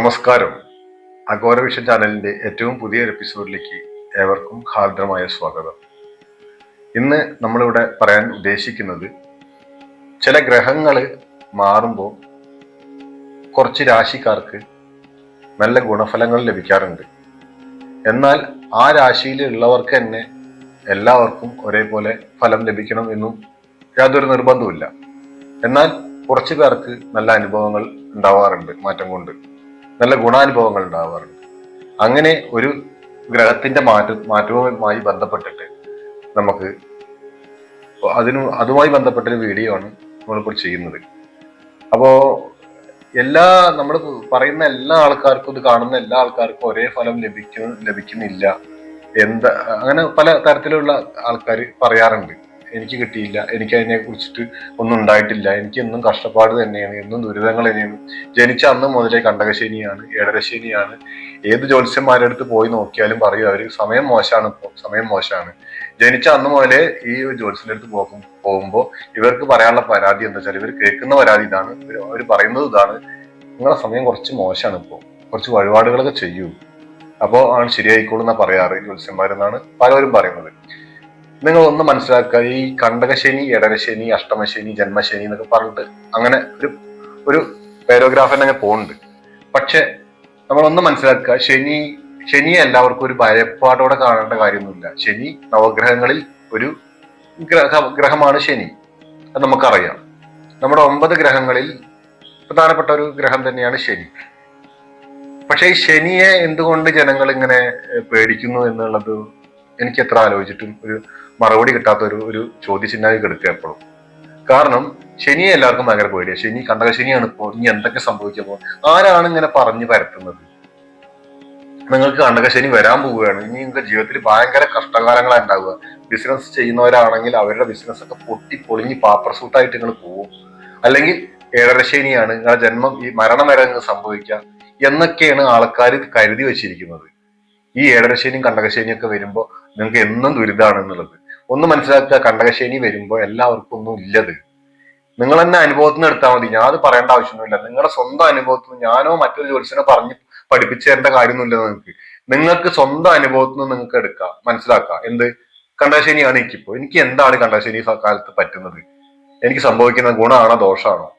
നമസ്കാരം. അഘോര വിഷൻ ചാനലിന്റെ ഏറ്റവും പുതിയ എപ്പിസോഡിലേക്ക് ഏവർക്കും ഹാർദ്രമായ സ്വാഗതം. ഇന്ന് നമ്മളിവിടെ പറയാൻ ഉദ്ദേശിക്കുന്നത് ചില ഗ്രഹങ്ങൾ മാറുമ്പോൾ കുറച്ച് രാശിക്കാർക്ക് നല്ല ഗുണഫലങ്ങൾ ലഭിക്കാറുണ്ട്. എന്നാൽ ആ രാശിയിലുള്ളവർക്ക് തന്നെ എല്ലാവർക്കും ഒരേപോലെ ഫലം ലഭിക്കണം എന്നും യാതൊരു നിർബന്ധവുമില്ല. എന്നാൽ കുറച്ചു പേർക്ക് നല്ല അനുഭവങ്ങൾ ഉണ്ടാവാറുണ്ട് മാറ്റം കൊണ്ട്. നല്ല ഗുണാനുഭവങ്ങൾ ഉണ്ടാവാറുണ്ട്. അങ്ങനെ ഒരു ഗ്രഹത്തിന്റെ മാറ്റ മാറ്റവുമായി ബന്ധപ്പെട്ടിട്ട് നമുക്ക് അതിന് അതുമായി ബന്ധപ്പെട്ട ഒരു വീഡിയോ ആണ് നമ്മളിപ്പോൾ ചെയ്യുന്നത്. അപ്പോൾ എല്ലാ നമ്മൾ പറയുന്ന എല്ലാ ആൾക്കാർക്കും ഇത് കാണുന്ന എല്ലാ ആൾക്കാർക്കും ഒരേ ഫലം ലഭിക്കുന്നു ലഭിക്കുന്നില്ല. എന്താ അങ്ങനെ പല തരത്തിലുള്ള ആൾക്കാർ പറയാറുണ്ട്. എനിക്ക് കിട്ടിയില്ല. എനിക്ക് അതിനെ കുറിച്ചിട്ട് ഒന്നും ഉണ്ടായിട്ടില്ല. എനിക്ക് എന്നും കഷ്ടപ്പാട് തന്നെയാണ്. എന്നും ദുരിതങ്ങൾ തന്നെയാണ്. ജനിച്ച അന്ന് മുതലേ കണ്ടകശനിയാണ് ഏടരശനിയാണ് ഏത് ജ്യോത്സ്യന്മാരുടെ അടുത്ത് പോയി നോക്കിയാലും പറയും അവർ സമയം മോശമാണ് ഇപ്പോൾ സമയം മോശമാണ്. ജനിച്ച അന്ന് മുതലേ ഈ ജ്യോത്സ്യന്റെ അടുത്ത് പോകും പോകുമ്പോൾ ഇവർക്ക് പറയാനുള്ള പരാതി എന്താ വെച്ചാൽ ഇവർ കേൾക്കുന്ന പരാതി ഇതാണ്. അവർ പറയുന്നത് ഇതാണ്. നിങ്ങളെ സമയം കുറച്ച് മോശമാണ് ഇപ്പോൾ കുറച്ച് വഴിപാടുകളൊക്കെ ചെയ്യൂ. അപ്പോൾ ആണ് ശരിയായിക്കോളൂ എന്നാ പറയാറ് ജ്യോത്സ്യന്മാരെന്നാണ് പലരും പറയുന്നത്. നിങ്ങൾ ഒന്ന് മനസ്സിലാക്കുക. ഈ കണ്ടകശനി ഇടരശനി അഷ്ടമശനി ജന്മശനി എന്നൊക്കെ പറഞ്ഞിട്ട് അങ്ങനെ ഒരു ഒരു പാരോഗ്രാഫ് തന്നെ പോകുന്നുണ്ട് പക്ഷെ നമ്മൾ ഒന്ന് മനസ്സിലാക്കുക ശനി ശനിയെ എല്ലാവർക്കും ഒരു ഭയപ്പാടോടെ കാണേണ്ട കാര്യമൊന്നുമില്ല. ശനി നവഗ്രഹങ്ങളിൽ ഒരു ഗ്രഹ ഗ്രഹമാണ് ശനി. അത് നമുക്കറിയാം. നമ്മുടെ ഒമ്പത് ഗ്രഹങ്ങളിൽ പ്രധാനപ്പെട്ട ഒരു ഗ്രഹം തന്നെയാണ് ശനി. പക്ഷെ ഈ ശനിയെ എന്തുകൊണ്ട് ജനങ്ങൾ ഇങ്ങനെ പേടിക്കുന്നു എന്നുള്ളത് എനിക്ക് എത്ര ആലോചിച്ചിട്ടും ഒരു മറുപടി കിട്ടാത്ത ഒരു ഒരു ചോദ്യചിഹ്നമായി കിടക്കുക എപ്പോഴും. കാരണം ശനിയെ എല്ലാവർക്കും ഭയങ്കര പേടിയാണ് ശനി കണ്ടക ശനിയാണ് ഇപ്പോൾ ഇനി എന്തൊക്കെ സംഭവിക്കുമ്പോൾ ആരാണ് ഇങ്ങനെ പറഞ്ഞു പരത്തുന്നത്? നിങ്ങൾക്ക് കണ്ടക ശനി വരാൻ പോവുകയാണ്. ഇനി നിങ്ങൾക്ക് ജീവിതത്തിൽ ഭയങ്കര കഷ്ടകാലങ്ങളാണ് ഉണ്ടാവുക. ബിസിനസ് ചെയ്യുന്നവരാണെങ്കിൽ അവരുടെ ബിസിനസ് ഒക്കെ പൊട്ടി പൊളിഞ്ഞ് പാപ്പർ സൂട്ടായിട്ട് നിങ്ങൾ പോവും. അല്ലെങ്കിൽ ഏഴര ശനിയാണ്. നിങ്ങളുടെ ജന്മം ഈ മരണം വരെ നിങ്ങൾ സംഭവിക്കുക എന്നൊക്കെയാണ് ആൾക്കാർ കരുതി വെച്ചിരിക്കുന്നത്. ഈ ഏഴരശനിയും കണ്ടകശനിയും ഒക്കെ വരുമ്പോൾ നിങ്ങൾക്ക് എന്നും ദുരിതമാണ് എന്നുള്ളത് ഒന്ന് മനസ്സിലാക്കുക കണ്ടകശനി വരുമ്പോൾ എല്ലാവർക്കും ഒന്നും ഇല്ലത്. നിങ്ങൾ തന്നെ അനുഭവത്തിന് എടുത്താൽ മതി. ഞാൻ അത് പറയേണ്ട ആവശ്യമൊന്നുമില്ല. നിങ്ങളുടെ സ്വന്തം അനുഭവത്തിൽ നിന്ന് ഞാനോ മറ്റൊരു ജോലിസിനോ പറഞ്ഞ് പഠിപ്പിച്ചു തരേണ്ട കാര്യമൊന്നുമില്ല നിങ്ങൾക്ക്. നിങ്ങൾക്ക് സ്വന്തം അനുഭവത്തിൽ നിന്ന് നിങ്ങൾക്ക് എടുക്കാം മനസ്സിലാക്കാം എന്ത്? കണ്ടകശനിയാണ് എനിക്കിപ്പോ എനിക്ക് എന്താണ് കണ്ടകശനി കാലത്ത് പറ്റുന്നത്? എനിക്ക് സംഭവിക്കുന്ന ഗുണമാണോ ദോഷമാണോ?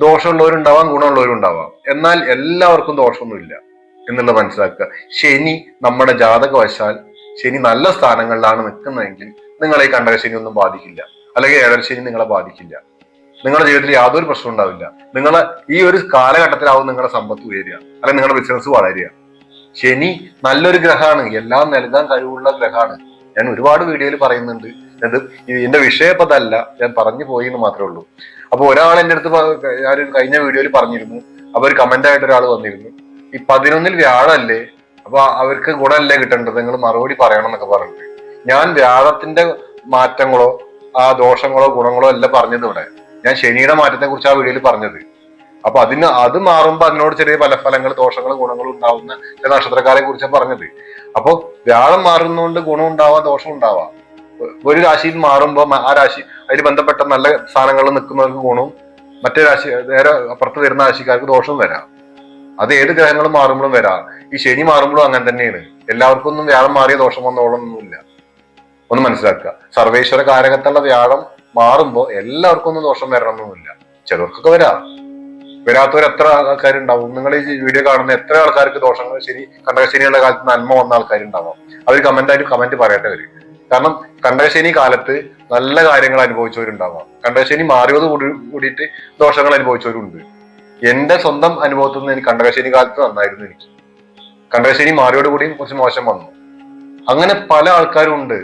ദോഷമുള്ളവരുണ്ടാവാം ഗുണമുള്ളവരുണ്ടാവാം. എന്നാൽ എല്ലാവർക്കും ദോഷമൊന്നുമില്ല. എന്നുള്ളത് മനസ്സിലാക്കുക. ശനി നമ്മുടെ ജാതകവശാൽ ശനി നല്ല സ്ഥാനങ്ങളിലാണ് നിൽക്കുന്നതെങ്കിൽ നിങ്ങളെ കണ്ടക കണ്ടകശനി ഒന്നും ബാധിക്കില്ല. അല്ലെങ്കിൽ ഏഴരശനി നിങ്ങളെ ബാധിക്കില്ല. നിങ്ങളുടെ ജീവിതത്തിൽ യാതൊരു പ്രശ്നം ഉണ്ടാവില്ല. നിങ്ങളെ ഈ ഒരു കാലഘട്ടത്തിലാവും നിങ്ങളുടെ സമ്പത്ത് ഉയരുക. അല്ലെങ്കിൽ നിങ്ങളുടെ ബിസിനസ് വളരുക. ശനി നല്ലൊരു ഗ്രഹമാണ്. എല്ലാം നൽകാൻ കഴിവുള്ള ഗ്രഹമാണ്. ഞാൻ ഒരുപാട് വീഡിയോയിൽ പറയുന്നുണ്ട്. അത് എന്റെ വിഷയം അതല്ല ഞാൻ പറഞ്ഞു പോയി എന്ന് മാത്രമേ ഉള്ളൂ. അപ്പൊ ഒരാൾ എന്റെ അടുത്ത് ഞാൻ കഴിഞ്ഞ വീഡിയോയിൽ പറഞ്ഞിരുന്നു. അപ്പൊ ഒരു കമന്റ് ആയിട്ട് ഒരാൾ വന്നിരുന്നു. ഈ പതിനൊന്നിൽ വ്യാഴമല്ലേ അപ്പൊ അവർക്ക് ഗുണമല്ലേ കിട്ടേണ്ടത്? നിങ്ങൾ മറുപടി പറയണം എന്നൊക്കെ പറഞ്ഞിട്ട്. ഞാൻ വ്യാഴത്തിന്റെ മാറ്റങ്ങളോ ആ ദോഷങ്ങളോ ഗുണങ്ങളോ അല്ല പറഞ്ഞത് ഇവിടെ. ഞാൻ ശനിയുടെ മാറ്റത്തെ കുറിച്ച് ആ വീഡിയോയിൽ പറഞ്ഞത്. അപ്പൊ അതിന് അത് മാറുമ്പോൾ അതിനോട് ചെറിയ പല ഫലങ്ങൾ ദോഷങ്ങളും ഗുണങ്ങളും ഉണ്ടാവുന്ന ചില നക്ഷത്രക്കാരെ കുറിച്ചാണ് പറഞ്ഞത്. അപ്പോൾ വ്യാഴം മാറുന്നതുകൊണ്ട് ഗുണം ഉണ്ടാവാം ദോഷം ഉണ്ടാവാം. ഒരു രാശിയിൽ മാറുമ്പോൾ ആ രാശി അതിൽ ബന്ധപ്പെട്ട നല്ല സ്ഥാനങ്ങളിൽ നിൽക്കുന്നവർക്ക് ഗുണവും മറ്റേ രാശി നേരെ അപ്പുറത്ത് വരുന്ന രാശിക്കാർക്ക് ദോഷവും വരാം. അത് ഏത് ഗ്രഹങ്ങൾ മാറുമ്പോഴും വരാം. ഈ ശനി മാറുമ്പോഴും അങ്ങനെ തന്നെയാണ്. എല്ലാവർക്കും ഒന്നും വ്യാഴം മാറിയ ദോഷം വന്നോളൊന്നുമില്ല. ഒന്ന് മനസ്സിലാക്കുക. സർവേശ്വര കാരകത്തുള്ള വ്യാഴം മാറുമ്പോൾ എല്ലാവർക്കും ഒന്നും ദോഷം വരണമെന്നൊന്നുമില്ല ചിലർക്കൊക്കെ വരാം. വരാത്തവർ എത്ര ആൾക്കാരുണ്ടാവും? നിങ്ങൾ ഈ വീഡിയോ കാണുന്ന എത്ര ആൾക്കാർക്ക് ദോഷങ്ങൾ ശരി കണ്ടകശനിയുടെ കാലത്ത് നന്മ വന്ന ആൾക്കാരുണ്ടാവാം? അവർ കമന്റ് ആയിട്ട് കമന്റ് പറയട്ടെ അവർ. കാരണം കണ്ടകശനി കാലത്ത് നല്ല കാര്യങ്ങൾ അനുഭവിച്ചവരുണ്ടാവാം. കണ്ടകശനി മാറിയത് കൂടി കൂടിയിട്ട് ദോഷങ്ങൾ അനുഭവിച്ചവരുണ്ട്. എന്റെ സ്വന്തം അനുഭവത്തിൽ നിന്ന് എനിക്ക് കണ്ടകശ്ശേരി കാലത്ത് നന്നായിരുന്നു എനിക്ക്. കണ്ടകശ്ശേരി മാറിയോട് കൂടി കുറച്ച് മോശം വന്നു. അങ്ങനെ പല ആൾക്കാരും ഉണ്ട്.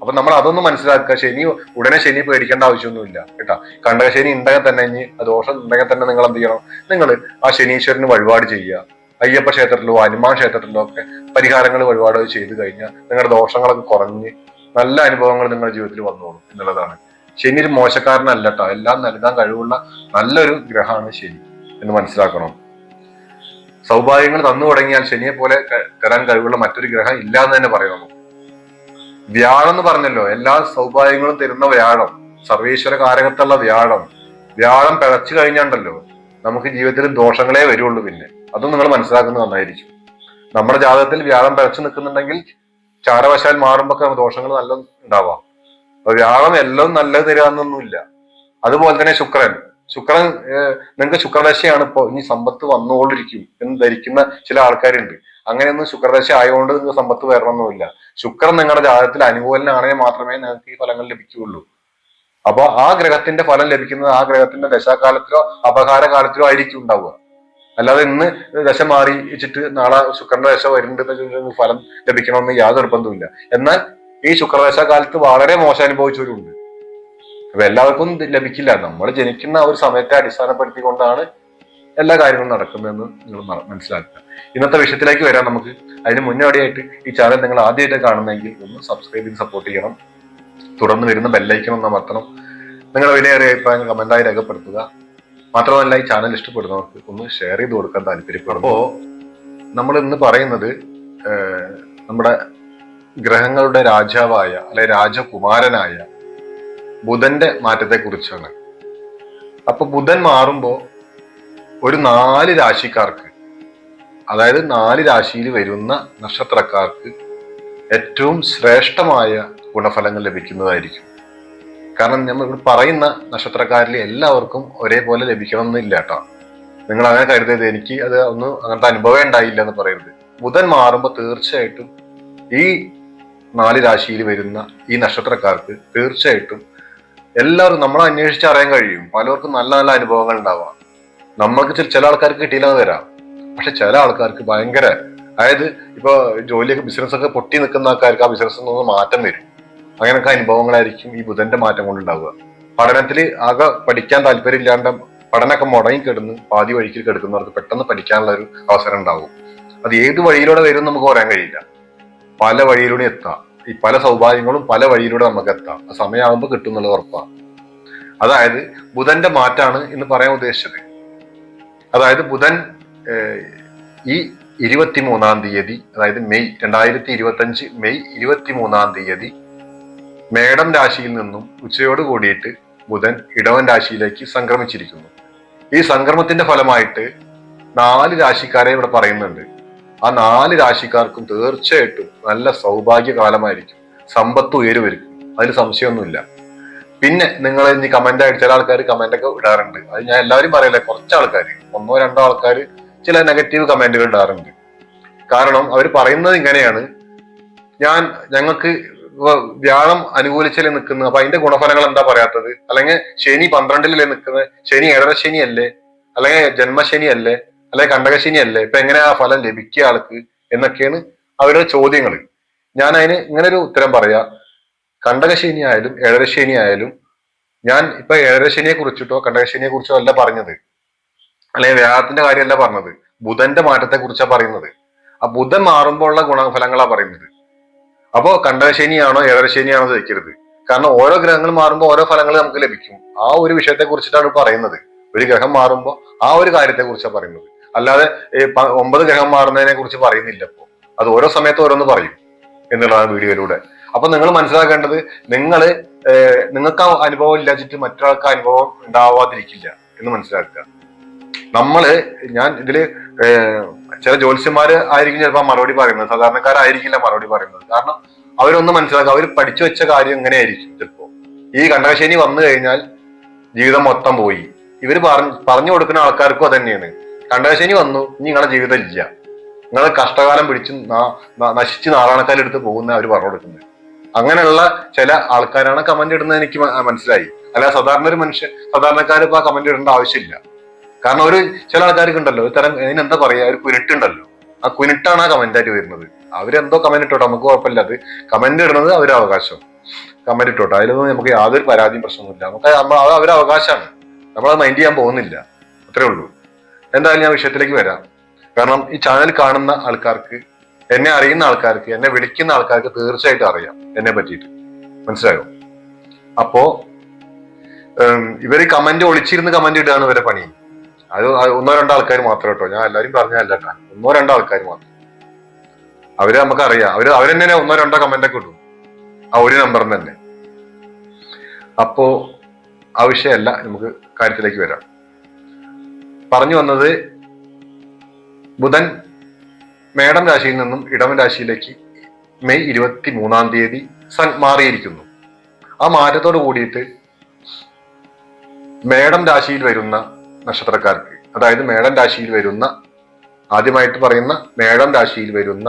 അപ്പൊ നമ്മൾ അതൊന്ന് മനസ്സിലാക്കുക. ശനി ഉടനെ ശനി പേടിക്കേണ്ട ആവശ്യമൊന്നുമില്ല കേട്ടാ? കണ്ടകശനി ഉണ്ടെങ്കിൽ തന്നെ ഇനി ദോഷം ഉണ്ടെങ്കിൽ തന്നെ നിങ്ങൾ എന്ത് ചെയ്യണം? നിങ്ങൾ ആ ശനീശ്വരന് വഴിപാട് ചെയ്യുക. അയ്യപ്പ ക്ഷേത്രത്തിലോ ഹനുമാൻ ക്ഷേത്രത്തിലോ ഒക്കെ പരിഹാരങ്ങൾ വഴിപാട് ചെയ്ത് കഴിഞ്ഞാൽ നിങ്ങളുടെ ദോഷങ്ങളൊക്കെ കുറഞ്ഞ് നല്ല അനുഭവങ്ങൾ നിങ്ങളുടെ ജീവിതത്തിൽ വന്നോളും എന്നുള്ളതാണ്. ശനി ഒരു മോശക്കാരനല്ല കേട്ടോ. എല്ലാം നൽകാൻ കഴിവുള്ള നല്ലൊരു ഗ്രഹമാണ് ശനി. എന്ന് മനസ്സിലാക്കണം. സൗഭാഗ്യങ്ങൾ തന്നു തുടങ്ങിയാൽ ശനിയെ പോലെ തരാൻ കഴിവുള്ള മറ്റൊരു ഗ്രഹം ഇല്ല എന്ന് തന്നെ പറയാം വ്യാഴം എന്ന് പറഞ്ഞല്ലോ എല്ലാ സൗഭാഗ്യങ്ങളും തരുന്ന വ്യാഴം സർവേശ്വര കാരകത്തുള്ള വ്യാഴം. വ്യാഴം പിഴച്ചു കഴിഞ്ഞാണ്ടല്ലോ നമുക്ക് ജീവിതത്തിൽ ദോഷങ്ങളെ വരുള്ളൂ പിന്നെ. അതും നിങ്ങൾ മനസ്സിലാക്കുന്നത് നന്നായിരിക്കും. നമ്മുടെ ജാതകത്തിൽ വ്യാഴം പിഴച്ചു നിൽക്കുന്നുണ്ടെങ്കിൽ ചാരവശാൽ മാറുമ്പോൾ ദോഷങ്ങൾ നല്ല ഉണ്ടാവാം. വ്യാഴം എല്ലാം നല്ലത് തരാന്നൊന്നുമില്ല. അതുപോലെ തന്നെ ശുക്രൻ. ശുക്രൻ നിങ്ങൾക്ക് ശുക്രദശയാണ് ഇപ്പോൾ ഇനി സമ്പത്ത് വന്നുകൊണ്ടിരിക്കും എന്ന് ധരിക്കുന്ന ചില ആൾക്കാരുണ്ട്. അങ്ങനെയൊന്നും ശുക്രദശ ആയതുകൊണ്ട് നിങ്ങൾക്ക് സമ്പത്ത് വരണമെന്നില്ല. ശുക്രൻ നിങ്ങളുടെ ജാതകത്തിൽ അനുകൂലനാണെങ്കിൽ മാത്രമേ നിങ്ങൾക്ക് ഈ ഫലങ്ങൾ ലഭിക്കുകയുള്ളൂ. അപ്പൊ ആ ഗ്രഹത്തിന്റെ ഫലം ലഭിക്കുന്നത് ആ ഗ്രഹത്തിന്റെ ദശാകാലത്തിലോ അപകാര കാലത്തിലോ ആയിരിക്കും ഉണ്ടാവുക. അല്ലാതെ ഇന്ന് ദശ മാറി വെച്ചിട്ട് നാളെ ശുക്രന്റെ ദശ വരുന്നുണ്ട് ഫലം ലഭിക്കണമെന്ന് യാതൊരു നിർബന്ധമില്ല എന്നാൽ ഈ ശുക്രദശ കാലത്ത് വളരെ മോശം അനുഭവിച്ചവരുണ്ട്. അപ്പൊ എല്ലാവർക്കും ലഭിക്കില്ല. നമ്മൾ ജനിക്കുന്ന ആ ഒരു സമയത്തെ അടിസ്ഥാനപ്പെടുത്തിക്കൊണ്ടാണ് എല്ലാ കാര്യങ്ങളും നടക്കുന്നതെന്ന് നിങ്ങൾ മനസ്സിലാക്കുക. ഇന്നത്തെ വിഷയത്തിലേക്ക് വരാം നമുക്ക്. അതിന് മുന്നോടിയായിട്ട് ഈ ചാനൽ നിങ്ങൾ ആദ്യമായിട്ട് കാണുന്നെങ്കിൽ ഒന്ന് സബ്സ്ക്രൈബ് ചെയ്ത് സപ്പോർട്ട് ചെയ്യണം. തുടർന്ന് വരുന്ന ബെല്ലൈക്കണം ഒന്ന് അമർത്തണം. നിങ്ങളുടെ വിലയേറിയ അഭിപ്രായങ്ങൾ കമന്റായി രേഖപ്പെടുത്തുക. മാത്രമല്ല ഈ ചാനൽ ഇഷ്ടപ്പെടുന്നവർക്ക് ഒന്ന് ഷെയർ ചെയ്ത് കൊടുക്കാൻ താല്പര്യപ്പെടും അപ്പോ നമ്മൾ ഇന്ന് പറയുന്നത് നമ്മുടെ ഗ്രഹങ്ങളുടെ രാജാവായ അല്ലെ രാജകുമാരനായ ബുധന്റെ മാറ്റത്തെ കുറിച്ചാണ് അപ്പൊ ബുധൻ മാറുമ്പോൾ ഒരു നാല് രാശിക്കാർക്ക് അതായത് നാല് രാശിയിൽ വരുന്ന നക്ഷത്രക്കാർക്ക് ഏറ്റവും ശ്രേഷ്ഠമായ ഗുണഫലങ്ങൾ ലഭിക്കുന്നതായിരിക്കും. കാരണം നമ്മൾ ഇവിടെ പറയുന്ന നക്ഷത്രക്കാരിൽ എല്ലാവർക്കും ഒരേപോലെ ലഭിക്കണം എന്നില്ല കേട്ടോ. നിങ്ങൾ അങ്ങനെ കരുതരുത് എനിക്ക് അത് ഒന്നും അങ്ങനത്തെ അനുഭവം ഉണ്ടായില്ല എന്ന് പറയരുത്. ബുധൻ മാറുമ്പോൾ തീർച്ചയായിട്ടും ഈ നാല് രാശിയിൽ വരുന്ന ഈ നക്ഷത്രക്കാർക്ക് തീർച്ചയായിട്ടും എല്ലാവരും നമ്മളെ അന്വേഷിച്ച് അറിയാൻ കഴിയും. പലർക്കും നല്ല നല്ല അനുഭവങ്ങൾ ഉണ്ടാവാം. നമ്മൾക്ക് ചില ആൾക്കാർക്ക് കിട്ടിയില്ലെന്ന് വരാം. പക്ഷെ ചില ആൾക്കാർക്ക് ഭയങ്കര അതായത് ഇപ്പൊ ജോലിയൊക്കെ ബിസിനസ് ഒക്കെ പൊട്ടി നിൽക്കുന്ന ആൾക്കാർക്ക് ആ ബിസിനസ് നിന്ന് മാറ്റം വരും. അങ്ങനെയൊക്കെ അനുഭവങ്ങളായിരിക്കും ഈ ബുധന്റെ മാറ്റം കൊണ്ടുണ്ടാവുക പഠനത്തിൽ ആകെ പഠിക്കാൻ താല്പര്യമില്ലാണ്ട് പഠനമൊക്കെ മുടങ്ങി കിടന്ന് പാതി വഴിക്ക് കിടക്കുന്നവർക്ക് പെട്ടെന്ന് പഠിക്കാനുള്ള ഒരു അവസരം ഉണ്ടാവും. അത് ഏത് വഴിയിലൂടെ വരും നമുക്ക് പറയാൻ കഴിയില്ല. പല വഴിയിലൂടെ എത്താം. ഈ പല സൗഭാഗ്യങ്ങളും പല വഴിയിലൂടെ നമുക്ക് എത്താം സമയമാകുമ്പോൾ കിട്ടും എന്നുള്ളത് ഉറപ്പാണ് അതായത് ബുധന്റെ മാറ്റാണ് എന്ന് പറയാൻ ഉദ്ദേശിച്ചത്. അതായത് ബുധൻ ഈ ഇരുപത്തി മൂന്നാം തീയതി അതായത് മെയ് രണ്ടായിരത്തി ഇരുപത്തി അഞ്ച് മെയ് ഇരുപത്തി മൂന്നാം തീയതി മേടം രാശിയിൽ നിന്നും ഉച്ചയോട് കൂടിയിട്ട് ബുധൻ ഇടവൻ രാശിയിലേക്ക് സംക്രമിച്ചിരിക്കുന്നു. ഈ സംക്രമത്തിന്റെ ഫലമായിട്ട് നാല് രാശിക്കാരെ ഇവിടെ പറയുന്നുണ്ട്. ആ നാല് രാശിക്കാർക്കും തീർച്ചയായിട്ടും നല്ല സൗഭാഗ്യ സൗഭാഗ്യകാലമായിരിക്കും. സമ്പത്ത് ഉയരുവരും. അതിൽ സംശയമൊന്നുമില്ല. പിന്നെ നിങ്ങൾ ഇനി കമന്റ് ആയിട്ട് ചില ആൾക്കാർ കമന്റ് ഒക്കെ ഇടാറുണ്ട്. അത് ഞാൻ എല്ലാവരും പറയല്ലേ കുറച്ച് ആൾക്കാർ ഒന്നോ രണ്ടോ ആൾക്കാർ ചില നെഗറ്റീവ് കമന്റുകൾ ഇടാറുണ്ട്. കാരണം അവർ പറയുന്നത് ഇങ്ങനെയാണ്. ഞാൻ ഞങ്ങൾക്ക് വ്യാഴം അനുകൂലിച്ചല്ലേ നിൽക്കുന്നത്. അപ്പൊ അതിന്റെ ഗുണഫലങ്ങൾ എന്താ പറയാത്തത്? അല്ലെങ്കിൽ ശനി പന്ത്രണ്ടിലല്ലേ നിൽക്കുന്നത്? ശനി ഏഴര ശനി അല്ലേ അല്ലെങ്കിൽ ജന്മശനി അല്ലേ കണ്ടകശിനി അല്ലേ ഇപ്പൊ എങ്ങനെയാ ഫലം ലഭിക്കുക ആൾക്ക് എന്നൊക്കെയാണ് അവരുടെ ചോദ്യങ്ങൾ ഞാൻ അതിന് ഇങ്ങനെ ഒരു ഉത്തരം പറയാ. കണ്ടകശിനി ആയാലും ഏഴരശനി ആയാലും ഞാൻ ഇപ്പൊ ഏഴരശനിയെ കുറിച്ചിട്ടോ കണ്ടകശനിയെ കുറിച്ചോ അല്ല പറഞ്ഞത്. അല്ലെങ്കിൽ വ്യാഴത്തിന്റെ കാര്യമല്ല പറഞ്ഞത്. ബുധന്റെ മാറ്റത്തെ കുറിച്ചാണ് പറയുന്നത്. ആ ബുധൻ മാറുമ്പോൾ ഉള്ള ഗുണഫലങ്ങളാ പറയുന്നത്. അപ്പോ കണ്ടകശനിയാണോ ഏഴരശനിയാണോ ധരിക്കരുത് കാരണം ഓരോ ഗ്രഹങ്ങൾ മാറുമ്പോൾ ഓരോ ഫലങ്ങൾ നമുക്ക് ലഭിക്കും. ആ ഒരു വിഷയത്തെ കുറിച്ചിട്ടാണ് പറയുന്നത്. ഒരു ഗ്രഹം മാറുമ്പോൾ ആ ഒരു കാര്യത്തെ കുറിച്ചാണ് പറയുന്നത്. അല്ലാതെ ഒമ്പത് ഗ്രഹം മാറുന്നതിനെ കുറിച്ച് പറയുന്നില്ല ഇപ്പോ. അത് ഓരോ സമയത്ത് ഓരോന്ന് പറയും എന്നുള്ളതാണ് വീഡിയോയിലൂടെ. അപ്പൊ നിങ്ങൾ മനസ്സിലാക്കേണ്ടത് നിങ്ങൾ നിങ്ങൾക്ക് അനുഭവം ഇല്ലാച്ചിട്ട് മറ്റൊരാൾക്ക് അനുഭവം ഉണ്ടാവാതിരിക്കില്ല എന്ന് മനസ്സിലാക്കുക. നമ്മൾ ഞാൻ ഇതിൽ ചില ജ്യോത്സ്യന്മാര് ആയിരിക്കും ചിലപ്പോൾ മറുപടി പറയുന്നത്. സാധാരണക്കാരായിരിക്കില്ല മറുപടി പറയുന്നത്. കാരണം അവരൊന്ന് മനസ്സിലാക്കുക അവർ പഠിച്ചു വെച്ച കാര്യം എങ്ങനെയായിരിക്കും ചിലപ്പോ. ഈ കണ്ടകശനി വന്നു കഴിഞ്ഞാൽ ജീവിതം മൊത്തം പോയി. ഇവർ പറഞ്ഞു പറഞ്ഞു കൊടുക്കുന്ന ആൾക്കാർക്കും അതന്നെയാണ്. കണ്ടകശനി വന്നു. ഇനി നിങ്ങളുടെ ജീവിതം ഇല്ല. നിങ്ങൾ കഷ്ടകാലം പിടിച്ച് നശിച്ച് നാറാണക്കാലെടുത്ത് പോകുന്ന അവർ പറഞ്ഞു കൊടുക്കുന്നത്. അങ്ങനെയുള്ള ചില ആൾക്കാരാണ് കമന്റ് ഇടുന്നത് എനിക്ക് മനസ്സിലായി. അല്ല സാധാരണ ഒരു മനുഷ്യൻ സാധാരണക്കാർ ഇപ്പൊ ആ കമന്റ് ഇടേണ്ട ആവശ്യമില്ല. കാരണം ഒരു ചില ആൾക്കാർക്ക് ഉണ്ടല്ലോ ഒരു തരം ഇതിനെന്താ പറയാ ഒരു കുരുട്ടുണ്ടല്ലോ ആ കുനിട്ടാണ് ആ കമന്റ് ആയിട്ട് വരുന്നത്. അവരെന്തോ കമന്റ് ഇട്ടോട്ടെ നമുക്ക് കുഴപ്പമില്ല. അത് കമന്റ് ഇടുന്നത് അവരുടെ അവകാശം. കമന്റ് ഇട്ടോട്ടെ. അതിലൊന്നും നമുക്ക് യാതൊരു പരാതിയും പ്രശ്നമൊന്നുമില്ല. നമുക്ക് നമ്മൾ അവരുടെ അവകാശമാണ്. നമ്മളത് മൈൻഡ് ചെയ്യാൻ പോകുന്നില്ല. അത്രേ ഉള്ളൂ. എന്തായാലും ഞാൻ വിഷയത്തിലേക്ക് വരാം. കാരണം ഈ ചാനൽ കാണുന്ന ആൾക്കാർക്ക് എന്നെ അറിയുന്ന ആൾക്കാർക്ക് എന്നെ വിളിക്കുന്ന ആൾക്കാർക്ക് തീർച്ചയായിട്ടും അറിയാം എന്നെ പറ്റിയിട്ട്. മനസ്സിലായോ? അപ്പോ ഇവർ കമന്റ് ഒളിച്ചിരുന്ന് കമന്റ് ഇടുകയാണ് ഇവരെ പണി. അത് ഒന്നോ രണ്ടോ ആൾക്കാർ മാത്രം കേട്ടോ. ഞാൻ എല്ലാവരും പറഞ്ഞല്ല ഒന്നോ രണ്ടോ ആൾക്കാർ മാത്രം. അവർ നമുക്കറിയാം. അവർ അവരെന്നെ ഒന്നോ രണ്ടോ കമന്റ് ഒക്കെ ഇടും. ആ ഒരു നമ്പറിന് തന്നെ. അപ്പോ ആ വിഷയമല്ല നമുക്ക് കാര്യത്തിലേക്ക് വരാം. പറഞ്ഞു വന്നത് ബുധൻ മേടം രാശിയിൽ നിന്നും ഇടവൻ രാശിയിലേക്ക് മെയ് ഇരുപത്തി മൂന്നാം തീയതി സൻ മാറിയിരിക്കുന്നു. ആ മാറ്റത്തോട് കൂടിയിട്ട് മേടം രാശിയിൽ വരുന്ന നക്ഷത്രക്കാർക്ക് അതായത് മേടം രാശിയിൽ വരുന്ന ആദ്യമായിട്ട് പറയുന്ന മേടം രാശിയിൽ വരുന്ന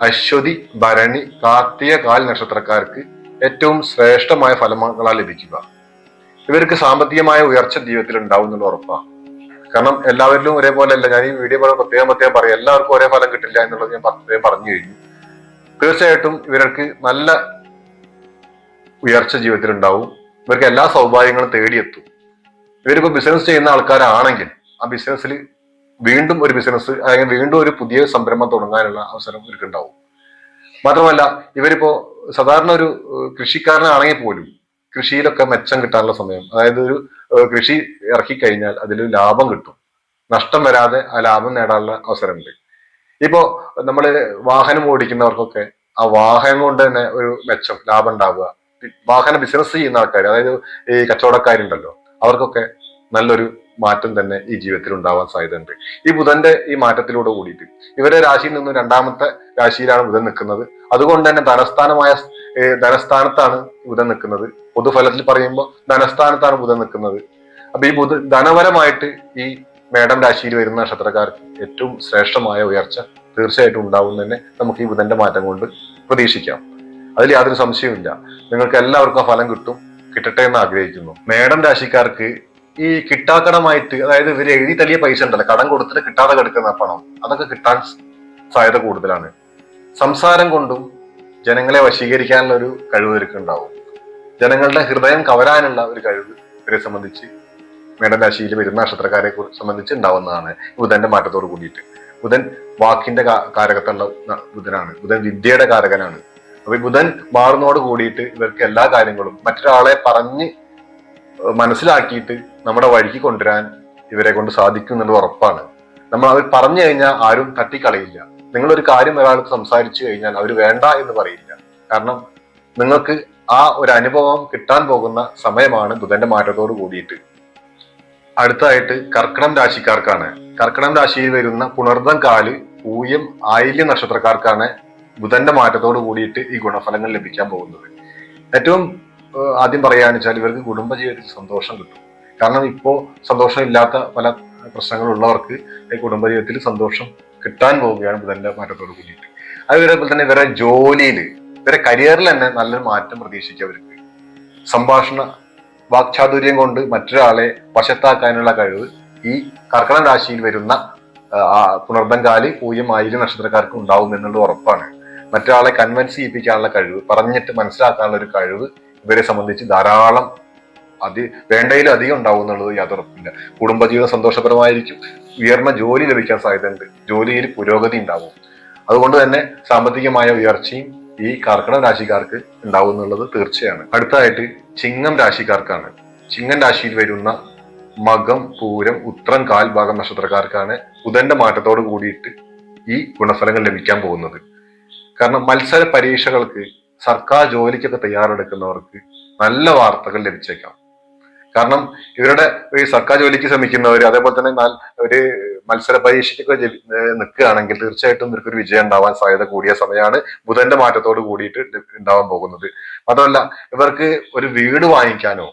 അശ്വതി ഭരണി കാർത്തിക കാൽ നക്ഷത്രക്കാർക്ക് ഏറ്റവും ശ്രേഷ്ഠമായ ഫലങ്ങളാണ് ലഭിക്കുക. ഇവർക്ക് സാമ്പത്തികമായ ഉയർച്ച ജീവിതത്തിൽ ഉണ്ടാവും എന്നുള്ള ഉറപ്പാണ് കാരണം എല്ലാവരിലും ഒരേപോലെ അല്ല ഞാൻ ഈ വീഡിയോ പോലെ പ്രത്യേകം പ്രത്യേകം പറയും. എല്ലാവർക്കും ഒരേ ഫലം കിട്ടില്ല എന്നുള്ളത് ഞാൻ പ്രത്യേകം പറഞ്ഞു കഴിഞ്ഞു. തീർച്ചയായിട്ടും ഇവർക്ക് നല്ല ഉയർച്ച ജീവിതത്തിൽ ഉണ്ടാവും ഇവർക്ക് എല്ലാ സൗഭാഗ്യങ്ങളും തേടിയെത്തും. ഇവരിപ്പോ ബിസിനസ് ചെയ്യുന്ന ആൾക്കാരാണെങ്കിൽ ആ ബിസിനസ്സിൽ വീണ്ടും ഒരു ബിസിനസ് അല്ലെങ്കിൽ വീണ്ടും ഒരു പുതിയ സംരംഭം തുടങ്ങാനുള്ള അവസരം ഇവർക്ക് ഉണ്ടാവും മാത്രമല്ല ഇവരിപ്പോ സാധാരണ ഒരു കൃഷിക്കാരനാണെങ്കിൽ പോലും കൃഷിയിലൊക്കെ മെച്ചം കിട്ടാനുള്ള സമയം അതായത് ഒരു കൃഷി ഇറക്കിക്കഴിഞ്ഞാൽ അതിൽ ലാഭം കിട്ടും. നഷ്ടം വരാതെ ആ ലാഭം നേടാനുള്ള അവസരമുണ്ട്. ഇപ്പോ നമ്മൾ വാഹനം ഓടിക്കുന്നവർക്കൊക്കെ ആ വാഹനം കൊണ്ട് തന്നെ ഒരു മെച്ചം ലാഭം ഉണ്ടാവുക. വാഹന ബിസിനസ് ചെയ്യുന്ന ആൾക്കാർ അതായത് ഈ കച്ചവടക്കാരുണ്ടല്ലോ അവർക്കൊക്കെ നല്ലൊരു മാറ്റം തന്നെ ഈ ജീവിതത്തിൽ ഉണ്ടാവാൻ സാധ്യതയുണ്ട്. ഈ ബുധന്റെ ഈ മാറ്റത്തിലൂടെ കൂടിയിട്ട് ഇവരെ രാശിയിൽ നിന്നും രണ്ടാമത്തെ രാശിയിലാണ് ബുധൻ നിൽക്കുന്നത്. അതുകൊണ്ട് തന്നെ ധനസ്ഥാനമായ ധനസ്ഥാനത്താണ് ബുധൻ നിൽക്കുന്നത്. പൊതുഫലത്തിൽ പറയുമ്പോൾ ധനസ്ഥാനത്താണ് ബുധൻ നിൽക്കുന്നത്. അപ്പൊ ഈ ബുധ ധനപരമായിട്ട് ഈ മേടം രാശിയിൽ വരുന്ന നക്ഷത്രക്കാർക്ക് ഏറ്റവും ശ്രേഷ്ഠമായ ഉയർച്ച തീർച്ചയായിട്ടും ഉണ്ടാവും തന്നെ നമുക്ക് ഈ ബുധന്റെ മാറ്റം കൊണ്ട് പ്രതീക്ഷിക്കാം. അതിൽ യാതൊരു സംശയവുമില്ല. നിങ്ങൾക്ക് എല്ലാവർക്കും ആ ഫലം കിട്ടും കിട്ടട്ടെ എന്ന് ആഗ്രഹിക്കുന്നു. മേടം രാശിക്കാർക്ക് ഈ കിട്ടാക്കടമായിട്ട് അതായത് ഇവർ എഴുതി തള്ളിയ പൈസ ഉണ്ടല്ലോ കടം കൊടുത്തിട്ട് കിട്ടാതെ കിടക്കുന്ന പണം അതൊക്കെ കിട്ടാൻ സാധ്യത കൂടുതലാണ്. സംസാരം കൊണ്ടും ജനങ്ങളെ വശീകരിക്കാനുള്ള ഒരു കഴിവ് ഇവർക്ക് ഉണ്ടാവും ജനങ്ങളുടെ ഹൃദയം കവരാനുള്ള ഒരു കഴിവ് ഇവരെ സംബന്ധിച്ച് മേടരാശിയിൽ വരുന്ന നക്ഷത്രക്കാരെ സംബന്ധിച്ച് ഉണ്ടാവുന്നതാണ്. ബുധന്റെ മാറ്റത്തോട് കൂടിയിട്ട്. ബുധൻ വാക്കിന്റെ കാരകത്തുള്ള ബുധനാണ്. ബുധൻ വിദ്യയുടെ കാരകനാണ്. അപ്പൊ ബുധൻ മാറുന്നതോട് കൂടിയിട്ട് ഇവർക്ക് എല്ലാ കാര്യങ്ങളും മറ്റൊരാളെ പറഞ്ഞ് മനസ്സിലാക്കിയിട്ട് നമ്മുടെ വഴിക്ക് കൊണ്ടുവരാൻ ഇവരെ കൊണ്ട് സാധിക്കും എന്നുള്ളത് ഉറപ്പാണ്. നമ്മൾ അവർ പറഞ്ഞു കഴിഞ്ഞാൽ ആരും തട്ടിക്കളയില്ല. നിങ്ങളൊരു കാര്യം ഒരാൾക്ക് സംസാരിച്ചു കഴിഞ്ഞാൽ അവർ വേണ്ട എന്ന് പറയില്ല. കാരണം നിങ്ങൾക്ക് ആ ഒരു അനുഭവം കിട്ടാൻ പോകുന്ന സമയമാണ് ബുധന്റെ മാറ്റത്തോട് കൂടിയിട്ട്. അടുത്തായിട്ട് കർക്കിടം രാശിക്കാർക്കാണ്. കർക്കിടം രാശിയിൽ വരുന്ന പുണർദം കാൽ പൂയം ആയില്യ നക്ഷത്രക്കാർക്കാണ് ബുധന്റെ മാറ്റത്തോട് കൂടിയിട്ട് ഈ ഗുണഫലങ്ങൾ ലഭിക്കാൻ പോകുന്നത്. ഏറ്റവും ആദ്യം പറയുകയാണെന്ന് വെച്ചാൽ ഇവർക്ക് കുടുംബജീവിതത്തിൽ സന്തോഷം കിട്ടും. കാരണം ഇപ്പോൾ സന്തോഷമില്ലാത്ത പല പ്രശ്നങ്ങളുള്ളവർക്ക് ഈ കുടുംബജീവിതത്തിൽ സന്തോഷം കിട്ടാൻ പോവുകയാണ് ബുധന്റെ മാറ്റത്തോട് കൂടിയിട്ട്. അതേപോലെ തന്നെ ഇവരെ ജോലിയിൽ ഇവരെ കരിയറിൽ തന്നെ നല്ലൊരു മാറ്റം പ്രതീക്ഷിക്കുക അവർക്ക്. സംഭാഷണ വാക്ചാതുര്യം കൊണ്ട് മറ്റൊരാളെ വശത്താക്കാനുള്ള കഴിവ് ഈ കർക്കടം രാശിയിൽ വരുന്ന പുനർബംഗാലി പൂജ്യം ആയിരം നക്ഷത്രക്കാർക്ക് ഉണ്ടാവും എന്നുള്ളത് ഉറപ്പാണ്. മറ്റൊരാളെ കൺവിൻസ് ചെയ്യിപ്പിക്കാനുള്ള കഴിവ് പറഞ്ഞിട്ട് മനസ്സിലാക്കാനുള്ള ഒരു കഴിവ് ഇവരെ സംബന്ധിച്ച് ധാരാളം അതി വേണ്ടയിൽ അധികം ഉണ്ടാവും എന്നുള്ളത് യാതൊറപ്പില്ല കുടുംബജീവിതം സന്തോഷപരമായിരിക്കും. ഉയർന്ന ജോലി ലഭിക്കാൻ സാധ്യതയുണ്ട്. ജോലിയിൽ പുരോഗതി ഉണ്ടാവും. അതുകൊണ്ട് തന്നെ സാമ്പത്തികമായ ഉയർച്ചയും ഈ കർക്കിടക രാശിക്കാർക്ക് ഉണ്ടാവും എന്നുള്ളത് തീർച്ചയാണ്. അടുത്തതായിട്ട് ചിങ്ങം രാശിക്കാർക്കാണ്. ചിങ്ങം രാശിയിൽ വരുന്ന മകം പൂരം ഉത്രം കാൽ ഭാഗം നക്ഷത്രക്കാർക്കാണ് ബുധന്റെ മാറ്റത്തോട് കൂടിയിട്ട് ഈ ഗുണഫലങ്ങൾ ലഭിക്കാൻ പോകുന്നത്. കാരണം മത്സര പരീക്ഷകൾക്ക് സർക്കാർ ജോലിക്കൊക്കെ തയ്യാറെടുക്കുന്നവർക്ക് നല്ല വാർത്തകൾ ലഭിച്ചേക്കാം. കാരണം ഇവരുടെ ഈ സർക്കാർ ജോലിക്ക് ശ്രമിക്കുന്നവർ അതേപോലെ തന്നെ ഒരു മത്സര പരീക്ഷയ്ക്കൊക്കെ നിൽക്കുകയാണെങ്കിൽ തീർച്ചയായിട്ടും ഇവർക്ക് ഒരു വിജയം ഉണ്ടാവാൻ സാധ്യത കൂടിയ സമയമാണ് ബുധന്റെ മാറ്റത്തോട് കൂടിയിട്ട് ഉണ്ടാവാൻ പോകുന്നത്. മാത്രമല്ല ഇവർക്ക് ഒരു വീട് വാങ്ങിക്കാനോ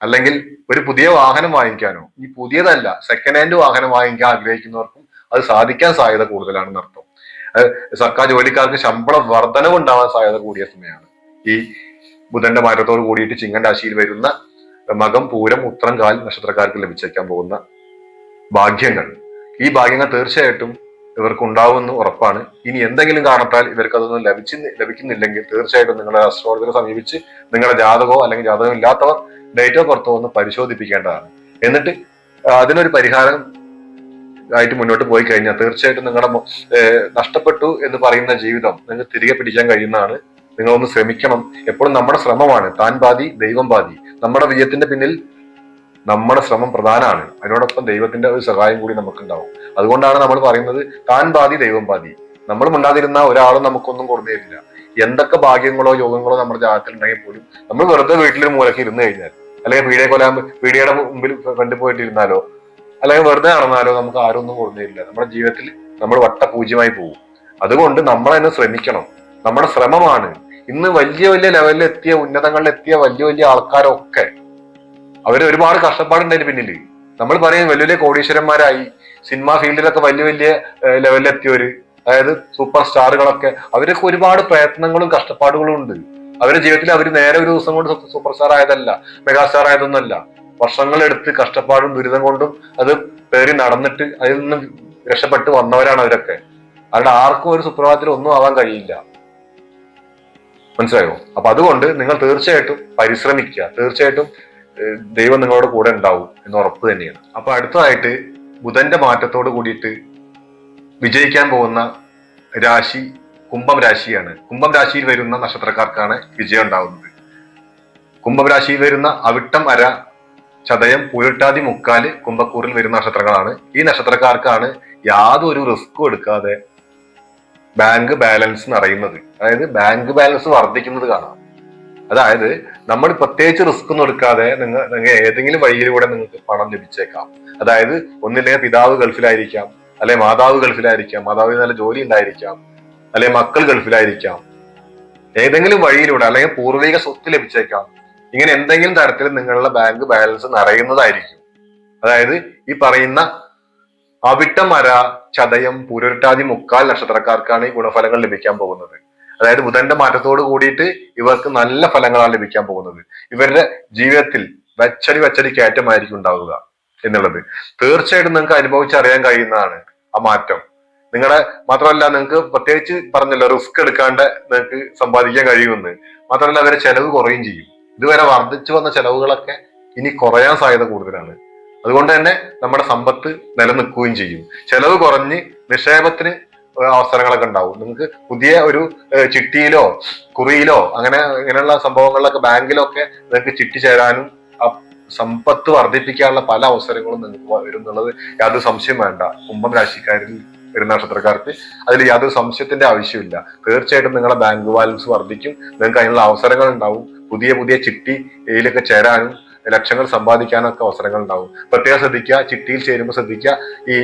അല്ലെങ്കിൽ ഒരു പുതിയ വാഹനം വാങ്ങിക്കാനോ ഈ പുതിയതല്ല സെക്കൻഡ് ഹാൻഡ് വാഹനം വാങ്ങിക്കാൻ ആഗ്രഹിക്കുന്നവർക്കും അത് സാധിക്കാൻ സാധ്യത കൂടുതലാണെന്ന് അർത്ഥം സർക്കാർ ജോലിക്കാർക്ക് ശമ്പള വർധനവ് ഉണ്ടാവാൻ സാധ്യത കൂടിയ സമയമാണ്. ഈ ബുധന്റെ മാറ്റത്തോട് കൂടിയിട്ട് ചിങ്ങൻ രാശിയിൽ വരുന്ന മകം പൂരം ഉത്രം കാൽ നക്ഷത്രക്കാർക്ക് ലഭിച്ചേക്കാൻ പോകുന്ന ഭാഗ്യങ്ങൾ. ഈ ഭാഗ്യങ്ങൾ തീർച്ചയായിട്ടും ഇവർക്ക് ഉണ്ടാവുമെന്ന് ഉറപ്പാണ്. ഇനി എന്തെങ്കിലും കാരണത്താൽ ഇവർക്ക് അതൊന്നും ലഭിച്ചു ലഭിക്കുന്നില്ലെങ്കിൽ തീർച്ചയായിട്ടും നിങ്ങളുടെ അസ്ട്രോളജറെ സമീപിച്ച് നിങ്ങളുടെ ജാതകമോ അല്ലെങ്കിൽ ജാതകം ഇല്ലാത്തവർ ഡേറ്റ് ഒന്ന് പരിശോധിപ്പിക്കേണ്ടതാണ്. എന്നിട്ട് അതിനൊരു പരിഹാരം ആയിട്ട് മുന്നോട്ട് പോയി കഴിഞ്ഞാൽ തീർച്ചയായിട്ടും നിങ്ങളുടെ നഷ്ടപ്പെട്ടു എന്ന് പറയുന്ന ജീവിതം നിങ്ങൾക്ക് തിരികെ പിടിക്കാൻ കഴിയുന്നതാണ്. നിങ്ങളൊന്ന് ശ്രമിക്കണം. എപ്പോഴും നമ്മുടെ ശ്രമമാണ്. താൻ ബാധി ദൈവം ബാധി. നമ്മുടെ വിജയത്തിന്റെ പിന്നിൽ നമ്മുടെ ശ്രമം പ്രധാനമാണ്. അതിനോടൊപ്പം ദൈവത്തിന്റെ ഒരു സഹായം കൂടി നമുക്കുണ്ടാവും. അതുകൊണ്ടാണ് നമ്മൾ പറയുന്നത് താൻ ബാധി ദൈവം ബാധി. നമ്മൾ ഉണ്ടാതിരുന്ന ഒരാളും നമുക്കൊന്നും കൊടുത്തു തരില്ല. എന്തൊക്കെ ഭാഗ്യങ്ങളോ യോഗങ്ങളോ നമ്മുടെ ജാതത്തിൽ ഉണ്ടെങ്കിൽ പോലും നമ്മൾ വെറുതെ വീട്ടിലൊരു മൂലക്ക് ഇരുന്ന് കഴിഞ്ഞാൽ അല്ലെങ്കിൽ പീഡിയെ കൊല്ലാൻ പീഡിയുടെ മുമ്പിൽ കണ്ടുപോയിട്ടിരുന്നാലോ അല്ലെങ്കിൽ വെറുതെ നടന്നാലോ നമുക്ക് ആരും ഒന്നും കൊടുക്കുന്നില്ല നമ്മുടെ ജീവിതത്തിൽ നമ്മൾ വട്ടപൂജ്യമായി പോകും അതുകൊണ്ട് നമ്മൾ തന്നെ ശ്രമിക്കണം. നമ്മുടെ ശ്രമമാണ്. ഇന്ന് വലിയ വലിയ ലെവലിൽ എത്തിയ ഉന്നതങ്ങളിൽ എത്തിയ വലിയ വലിയ ആൾക്കാരൊക്കെ അവർ ഒരുപാട് കഷ്ടപ്പാടുണ്ടതിന് പിന്നിൽ നമ്മൾ പറയും വലിയ വലിയ കോടീശ്വരന്മാരായി സിനിമാ ഫീൽഡിലൊക്കെ വലിയ വലിയ ലെവലിൽ എത്തിയവര് അതായത് സൂപ്പർ സ്റ്റാറുകളൊക്കെ അവരൊക്കെ ഒരുപാട് പ്രയത്നങ്ങളും കഷ്ടപ്പാടുകളും ഉണ്ട്. അവരുടെ ജീവിതത്തിൽ അവർ നേരെ ഒരു ദിവസം കൊണ്ട് സൂപ്പർ സ്റ്റാർ ആയതല്ല മെഗാ സ്റ്റാർ ആയതൊന്നല്ല വർഷങ്ങളെടുത്ത് കഷ്ടപ്പാടും ദുരിതം കൊണ്ടും അത് പേറി നടന്നിട്ട് അതിൽ നിന്ന് രക്ഷപ്പെട്ട് വന്നവരാണ് അവരൊക്കെ. അവരുടെ ആർക്കും ഒരു സുപ്രഭാതത്തിൽ ഒന്നും ആവാൻ കഴിയില്ല. മനസ്സിലായോ? അപ്പൊ അതുകൊണ്ട് നിങ്ങൾ തീർച്ചയായിട്ടും പരിശ്രമിക്കുക. തീർച്ചയായിട്ടും ദൈവം നിങ്ങളോട് കൂടെ ഉണ്ടാവും എന്ന് ഉറപ്പ് തന്നെയാണ്. അപ്പൊ അടുത്തതായിട്ട് ബുധന്റെ മാറ്റത്തോട് കൂടിയിട്ട് വിജയിക്കാൻ പോകുന്ന രാശി കുംഭം രാശിയാണ്. കുംഭം രാശിയിൽ വരുന്ന നക്ഷത്രക്കാർക്കാണ് വിജയം ഉണ്ടാവുന്നത്. കുംഭം രാശിയിൽ വരുന്ന അവിട്ടം അര ചതയം പുരട്ടാതി മുക്കാൽ കുംഭക്കൂറിൽ വരുന്ന നക്ഷത്രങ്ങളാണ്. ഈ നക്ഷത്രക്കാർക്കാണ് യാതൊരു റിസ്ക്കും എടുക്കാതെ ബാങ്ക് ബാലൻസ് നിറയുന്നത് അതായത് ബാങ്ക് ബാലൻസ് വർദ്ധിക്കുന്നത് കാണാം. അതായത് നമ്മൾ പ്രത്യേകിച്ച് റിസ്ക് ഒന്നും എടുക്കാതെ നിങ്ങൾ നിങ്ങൾ ഏതെങ്കിലും വഴിയിലൂടെ നിങ്ങൾക്ക് പണം ലഭിച്ചേക്കാം. അതായത് ഒന്നില്ലെങ്കിൽ പിതാവ് ഗൾഫിലായിരിക്കാം അല്ലെ മാതാവ് ഗൾഫിലായിരിക്കാം മാതാവിന് നല്ല ജോലി ഉണ്ടായിരിക്കാം അല്ലെ മക്കൾ ഗൾഫിലായിരിക്കാം. ഏതെങ്കിലും വഴിയിലൂടെ അല്ലെങ്കിൽ പൂർവിക സ്വത്ത് ലഭിച്ചേക്കാം. ഇങ്ങനെ എന്തെങ്കിലും തരത്തിൽ നിങ്ങളുടെ ബാങ്ക് ബാലൻസ് നിറയുന്നതായിരിക്കും. അതായത് ഈ പറയുന്ന അവിട്ടമര ചതയം പുരട്ടാതി മുക്കാൽ നക്ഷത്രക്കാർക്കാണ് ഈ ഗുണഫലങ്ങൾ ലഭിക്കാൻ പോകുന്നത്. അതായത് ബുധന്റെ മാറ്റത്തോട് കൂടിയിട്ട് ഇവർക്ക് നല്ല ഫലങ്ങളാണ് ലഭിക്കാൻ പോകുന്നത്. ഇവരുടെ ജീവിതത്തിൽ വെച്ചടി വെച്ചടി കയറ്റമായിരിക്കും ഉണ്ടാവുക എന്നുള്ളത്. തീർച്ചയായിട്ടും നിങ്ങൾക്ക് അനുഭവിച്ചറിയാൻ കഴിയുന്നതാണ് ആ മാറ്റം. നിങ്ങളെ മാത്രമല്ല നിങ്ങൾക്ക് പ്രത്യേകിച്ച് പറഞ്ഞല്ലോ റിസ്ക് എടുക്കാണ്ട് നിങ്ങൾക്ക് സമ്പാദിക്കാൻ കഴിയുമെന്ന്. മാത്രമല്ല അവരെ ചെലവ് കുറയും ചെയ്യും. ഇതുവരെ വർദ്ധിച്ചു വന്ന ചെലവുകളൊക്കെ ഇനി കുറയാൻ സാധ്യത കൂടുതലാണ്. അതുകൊണ്ട് തന്നെ നമ്മുടെ സമ്പത്ത് നിലനിൽക്കുകയും ചെയ്യും. ചെലവ് കുറഞ്ഞ് നിക്ഷേപത്തിന് അവസരങ്ങളൊക്കെ ഉണ്ടാവും. നിങ്ങൾക്ക് പുതിയ ഒരു ചിട്ടിയിലോ കുറിയിലോ അങ്ങനെ ഇങ്ങനെയുള്ള സംഭവങ്ങളിലൊക്കെ ബാങ്കിലൊക്കെ നിങ്ങൾക്ക് ചിട്ടി ചേരാനും സമ്പത്ത് വർദ്ധിപ്പിക്കാനുള്ള പല അവസരങ്ങളും നിങ്ങൾക്ക് വരും എന്നുള്ളത് യാതൊരു സംശയം വേണ്ട. കുംഭം രാശിക്കാരിൽ വരുന്ന നക്ഷത്രക്കാർക്ക് അതിൽ യാതൊരു സംശയത്തിന്റെ ആവശ്യമില്ല തീർച്ചയായിട്ടും നിങ്ങളുടെ ബാങ്ക് ബാലൻസ് വർദ്ധിക്കും. നിങ്ങൾക്ക് അതിനുള്ള അവസരങ്ങൾ ഉണ്ടാവും. പുതിയ പുതിയ ചിട്ടിയിലൊക്കെ ചേരാനും ലക്ഷങ്ങൾ സമ്പാദിക്കാനൊക്കെ അവസരങ്ങൾ ഉണ്ടാവും പ്രത്യേകം ശ്രദ്ധിക്കുക ചിട്ടിയിൽ ചേരുമ്പോൾ ശ്രദ്ധിക്കുക. ഈ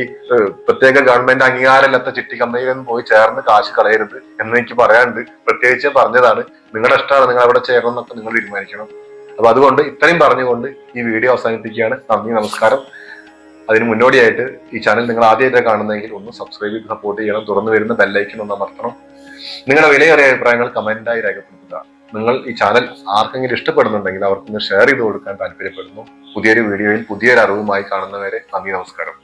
പ്രത്യേക ഗവൺമെന്റ് അംഗീകാരമില്ലാത്ത ചിട്ടി കമ്പനിയിൽ നിന്ന് പോയി ചേർന്ന് കാശ് കളയരുത് എന്ന് എനിക്ക് പറയാനുണ്ട്. പ്രത്യേകിച്ച് പറഞ്ഞതാണ് നിങ്ങളുടെ ഇഷ്ടമാണ് നിങ്ങൾ അവിടെ ചേരണം എന്നൊക്കെ നിങ്ങൾ തീരുമാനിക്കണം. അപ്പൊ അതുകൊണ്ട് ഇത്രയും പറഞ്ഞുകൊണ്ട് ഈ വീഡിയോ അവസാനിപ്പിക്കുകയാണ്. നന്ദി നമസ്കാരം. അതിന് മുന്നോടിയായിട്ട് ഈ ചാനൽ നിങ്ങൾ ആദ്യമായിട്ട് കാണുന്നെങ്കിൽ ഒന്ന് സബ്സ്ക്രൈബ് ചെയ്ത് സപ്പോർട്ട് ചെയ്യണം. തുറന്നു വരുന്ന ബെല്ലൈക്കൻ ഒന്ന് അമർത്തണം. നിങ്ങളുടെ വിലയേറിയ അഭിപ്രായങ്ങൾ കമന്റായി രേഖപ്പെടുത്തുക. നിങ്ങൾ ഈ ചാനൽ ആർക്കെങ്കിലും ഇഷ്ടപ്പെടുന്നുണ്ടെങ്കിൽ അവർക്കൊന്ന് ഷെയർ ചെയ്ത് കൊടുക്കാൻ താല്പര്യപ്പെടുന്നു. പുതിയൊരു വീഡിയോയിൽ പുതിയൊരു അറിവുമായി കാണുന്നവരെ നന്ദി നമസ്കാരം.